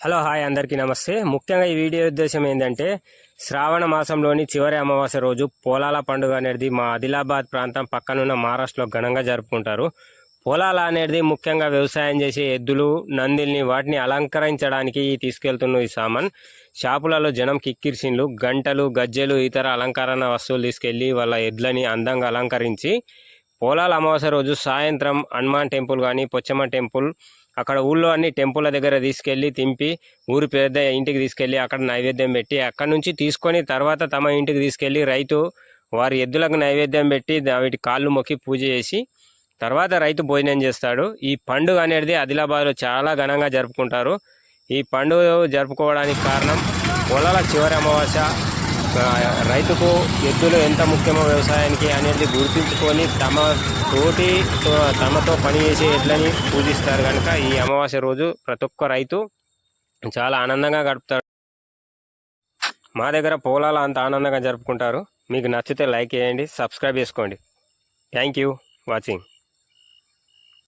Hello hi అందరికీ నమస్తే. ముఖ్యంగా ఈ వీడియో ఉద్దేశం ఏంటంటే శ్రావణ మాసంలోని చివరి అమావాస్య రోజు పోలాల పండుగ అనేది మా ఆదిలాబాద్ ప్రాంతం పక్కనున్న మహారాష్ట్రలో ఘనంగా జరుపుకుంటారు. పోలాల అనేది ముఖ్యంగా వ్యవసాయం చేసే ఎద్దులు నందిల్ని వాటిని అలంకరించడానికి తీసుకెళ్తున్న ఈ సామాన్. షాపులలో జనం కిక్కిరిసిన్లు గంటలు గజ్జెలు ఇతర అలంకరణ వస్తువులు తీసుకెళ్ళి వాళ్ళ ఎడ్లని అందంగా అలంకరించి పోలాల అమావాస్య రోజు సాయంత్రం హనుమాన్ టెంపుల్ కానీ పొచ్చమ్మ టెంపుల్ అక్కడ ఊళ్ళో అన్ని టెంపుల దగ్గర తీసుకెళ్ళి తింపి ఊరి పెద్ద ఇంటికి తీసుకెళ్ళి అక్కడ నైవేద్యం పెట్టి అక్కడ నుంచి తీసుకొని తర్వాత తమ ఇంటికి తీసుకెళ్ళి రైతు వారి ఎద్దులకు నైవేద్యం పెట్టి వీటి కాళ్ళు మొక్కి పూజ చేసి తర్వాత రైతు భోజనం చేస్తాడు. ఈ పండుగ అనేది ఆదిలాబాద్లో చాలా ఘనంగా జరుపుకుంటారు. ఈ పండుగ జరుపుకోవడానికి కారణం పొలాల చివరి అమావాస్య రైతుకు ఎద్దులు ఎంత ముఖ్యమో వ్యవసాయానికి అనేది గుర్తించుకొని తమ తోటి తో- తమతో పనిచేసే ఎడ్లని పూజిస్తారు కనుక ఈ అమావాస్య రోజు ప్రతి ఒక్క రైతు చాలా ఆనందంగా గడుపుతాడు. మా దగ్గర పొలాలు అంత ఆనందంగా జరుపుకుంటారు. మీకు నచ్చితే లైక్ చేయండి సబ్స్క్రైబ్ చేసుకోండి. Thank you watching.